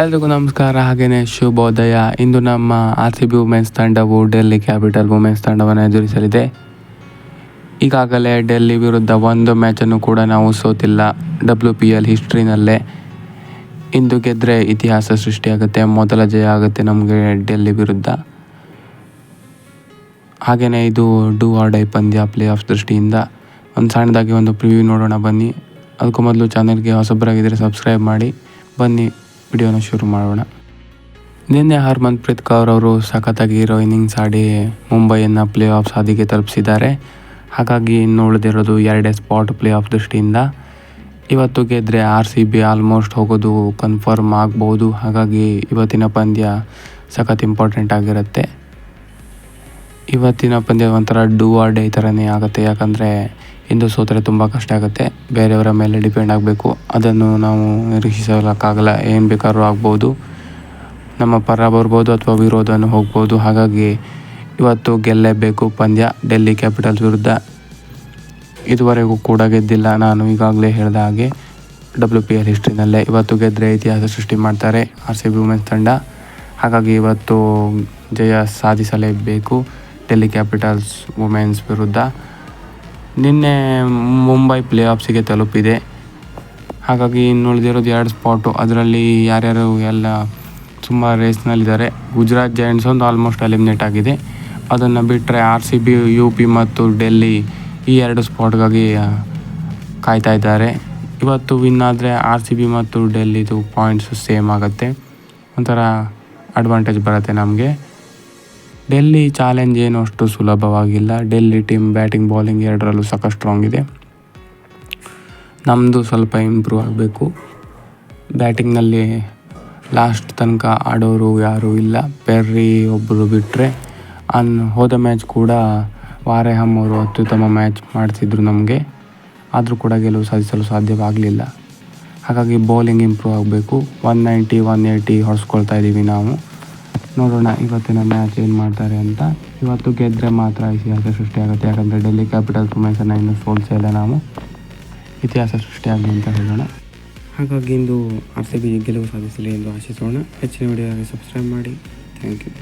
ಎಲ್ರಿಗೂ ನಮಸ್ಕಾರ ಹಾಗೆಯೇ ಶುಭೋದಯ. ಇಂದು ನಮ್ಮ ಆರ್ ಸಿ ಬಿ ವುಮೆನ್ಸ್ ತಂಡವು ಡೆಲ್ಲಿ ಕ್ಯಾಪಿಟಲ್ ವುಮೆನ್ಸ್ ತಂಡವನ್ನು ಎದುರಿಸಲಿದೆ. ಈಗಾಗಲೇ ಡೆಲ್ಲಿ ವಿರುದ್ಧ ಒಂದು ಮ್ಯಾಚನ್ನು ಕೂಡ ನಾವು ಸೋತಿಲ್ಲ. ಡಬ್ಲ್ಯೂ ಪಿ ಎಲ್ ಹಿಸ್ಟ್ರಿನಲ್ಲೇ. ಇಂದು ಗೆದ್ದರೆ ಇತಿಹಾಸ ಸೃಷ್ಟಿಯಾಗುತ್ತೆ, ಮೊದಲ ಜಯ ಆಗುತ್ತೆ ನಮಗೆ ಡೆಲ್ಲಿ ವಿರುದ್ಧ. ಹಾಗೆಯೇ ಇದು ಡೂ ಆರ್ ಡೈ ಪಂದ್ಯ ಪ್ಲೇ ಆಫ್ ದೃಷ್ಟಿಯಿಂದ. ಒಂದು ಸಣ್ಣದಾಗಿ ಒಂದು ಪ್ರಿವ್ಯೂ ನೋಡೋಣ ಬನ್ನಿ. ಅದಕ್ಕೂ ಮೊದಲು ಚಾನಲ್ಗೆ ಹೊಸಬರಾಗಿದ್ದರೆ ಸಬ್ಸ್ಕ್ರೈಬ್ ಮಾಡಿ. ಬನ್ನಿ. ವಿಡಿಯೋನ ಶುರು ಮಾಡೋಣ. ನಿನ್ನೆ ಹರ್ಮನ್ಪ್ರೀತ್ ಕೌರ್ ಅವರು ಸಖತ್ತಾಗಿ ಹೀರೋ ಇನ್ನಿಂಗ್ಸ್ ಆಡಿ ಮುಂಬೈಯನ್ನು ಪ್ಲೇ ಆಫ್ ಹಾದಿಗೆ ತಲುಪಿಸಿದ್ದಾರೆ. ಹಾಗಾಗಿ ಇನ್ನು ಉಳಿದಿರೋದು ಎರಡೇ ಸ್ಪಾಟ್ ಪ್ಲೇ ಆಫ್ ದೃಷ್ಟಿಯಿಂದ. ಇವತ್ತು ಗೆದ್ದರೆ ಆರ್ ಸಿ ಬಿ ಆಲ್ಮೋಸ್ಟ್ ಹೋಗೋದು ಕನ್ಫರ್ಮ್ ಆಗ್ಬೋದು. ಹಾಗಾಗಿ ಇವತ್ತಿನ ಪಂದ್ಯ ಸಖತ್ ಇಂಪಾರ್ಟೆಂಟ್ ಆಗಿರುತ್ತೆ. ಇವತ್ತಿನ ಪಂದ್ಯ ಒಂಥರ ಡೂ ಆರ್ ಡೇ ಥರನೇ ಆಗುತ್ತೆ. ಯಾಕಂದರೆ ಇಂದು ಸೋತರೆ ತುಂಬ ಕಷ್ಟ ಆಗುತ್ತೆ. ಬೇರೆಯವರ ಮೇಲೆ ಡಿಪೆಂಡ್ ಆಗಬೇಕು. ಅದನ್ನು ನಾವು ನಿರೀಕ್ಷಿಸಲಕ್ಕಾಗಲ್ಲ. ಏನು ಬೇಕಾದ್ರೂ ಆಗ್ಬೋದು. ನಮ್ಮ ಪರ ಬರ್ಬೋದು ಅಥವಾ ವಿರೋಧನೂ ಹೋಗ್ಬೋದು. ಹಾಗಾಗಿ ಇವತ್ತು ಗೆಲ್ಲೇಬೇಕು ಪಂದ್ಯ. ಡೆಲ್ಲಿ ಕ್ಯಾಪಿಟಲ್ಸ್ ವಿರುದ್ಧ. ಇದುವರೆಗೂ ಕೂಡ ಗೆದ್ದಿಲ್ಲ. ನಾನು ಈಗಾಗಲೇ ಹೇಳಿದ ಹಾಗೆ ಡಬ್ಲ್ಯೂ ಪಿ ಎಲ್ ಹಿಸ್ಟ್ರಿನಲ್ಲೇ ಇವತ್ತು ಗೆದ್ದರೆ ಇತಿಹಾಸ ಸೃಷ್ಟಿ ಮಾಡ್ತಾರೆ ಆರ್ ಸಿ ಬಿ ವುಮೆನ್ಸ್ ತಂಡ. ಹಾಗಾಗಿ ಇವತ್ತು ಜಯ ಸಾಧಿಸಲೇಬೇಕು. ಡೆಲ್ಲಿ ಕ್ಯಾಪಿಟಲ್ಸ್ ವುಮೆನ್ಸ್ ವಿರುದ್ಧ. ನಿನ್ನೆ ಮುಂಬೈ ಪ್ಲೇ ಆಫ್ಸಿಗೆ ತಲುಪಿದೆ. ಹಾಗಾಗಿ ಇನ್ನು ಉಳಿದಿರೋದು ಎರಡು ಸ್ಪಾಟು. ಅದರಲ್ಲಿ ಯಾರ್ಯಾರು ಎಲ್ಲ ಸುಮಾರು ರೇಸ್ನಲ್ಲಿದ್ದಾರೆ. ಗುಜರಾತ್ ಜೈಂಟ್ಸ್ ಒಂದು ಆಲ್ಮೋಸ್ಟ್ ಎಲಿಮಿನೇಟ್ ಆಗಿದೆ. ಅದನ್ನು ಬಿಟ್ಟರೆ R C B, U P ಮತ್ತು ಡೆಲ್ಲಿ ಈ ಎರಡು ಸ್ಪಾಟ್ಗಾಗಿ ಕಾಯ್ತಾ ಇದ್ದಾರೆ. ಇವತ್ತು ವಿನ್ ಆದರೆ ಆರ್ ಸಿ ಬಿ ಮತ್ತು ಡೆಲ್ಲಿದು ಪಾಯಿಂಟ್ಸು ಸೇಮ್ ಆಗುತ್ತೆ. ಒಂಥರ ಅಡ್ವಾಂಟೇಜ್ ಬರುತ್ತೆ ನಮಗೆ. ಡೆಲ್ಲಿ ಚಾಲೆಂಜ್ ಏನು ಅಷ್ಟು ಸುಲಭವಾಗಿಲ್ಲ. ಡೆಲ್ಲಿ ಟೀಮ್ ಬ್ಯಾಟಿಂಗ್, ಬೌಲಿಂಗ್ ಎರಡರಲ್ಲೂ ಸಾಕಷ್ಟು ಸ್ಟ್ರಾಂಗ್ ಇದೆ. ನಮ್ಮದು ಸ್ವಲ್ಪ ಇಂಪ್ರೂವ್ ಆಗಬೇಕು. ಬ್ಯಾಟಿಂಗ್ನಲ್ಲಿ ಲಾಸ್ಟ್ ತನಕ ಆಡೋರು ಯಾರೂ ಇಲ್ಲ. ಪೆರ್ರಿ ಒಬ್ಬರು ಬಿಟ್ಟರೆ ಅನ್, ಹೋದ ಮ್ಯಾಚ್ ಕೂಡ ವಾರೆಹಮ್ ಅವರು ಅತ್ಯುತ್ತಮ ಮ್ಯಾಚ್ ಮಾಡ್ತಿದ್ರು ನಮಗೆ. ಆದರೂ ಕೂಡ ಗೆಲುವು ಸಾಧಿಸಲು ಸಾಧ್ಯವಾಗಲಿಲ್ಲ. ಹಾಗಾಗಿ ಬೌಲಿಂಗ್ ಇಂಪ್ರೂವ್ ಆಗಬೇಕು. ಒನ್ ನೈಂಟಿ ಒನ್ ಏಯ್ಟಿ ಹೊಡೆಸ್ಕೊಳ್ತಾ ಇದ್ದೀವಿ ನಾವು. ನೋಡೋಣ. ಇವತ್ತಿನ ಮ್ಯಾಚ್ ಏನು ಮಾಡ್ತಾರೆ ಅಂತ. ಇವತ್ತು ಗೆದ್ದರೆ ಮಾತ್ರ ಇತಿಹಾಸ ಸೃಷ್ಟಿಯಾಗುತ್ತೆ ಯಾಕಂದರೆ ಡೆಲ್ಲಿ ಕ್ಯಾಪಿಟಲ್ ವುಮೆನ್ಸನ್ನು ಇನ್ನೂ ಇಲ್ಲ ನಾವು. ಇತಿಹಾಸ ಸೃಷ್ಟಿಯಾಗಲಿ ಅಂತ ಹೇಳೋಣ. ಹಾಗಾಗಿ ಇಂದು ಆರ್ ಸಿ ಬಿ ಗೆಲುವು ಸಾಧಿಸಲಿ ಎಂದು ಆಶಿಸೋಣ. ಹೆಚ್ಚಿನ ವಿಡಿಯೋಗೆ ಸಬ್ಸ್ಕ್ರೈಬ್ ಮಾಡಿ. Thank you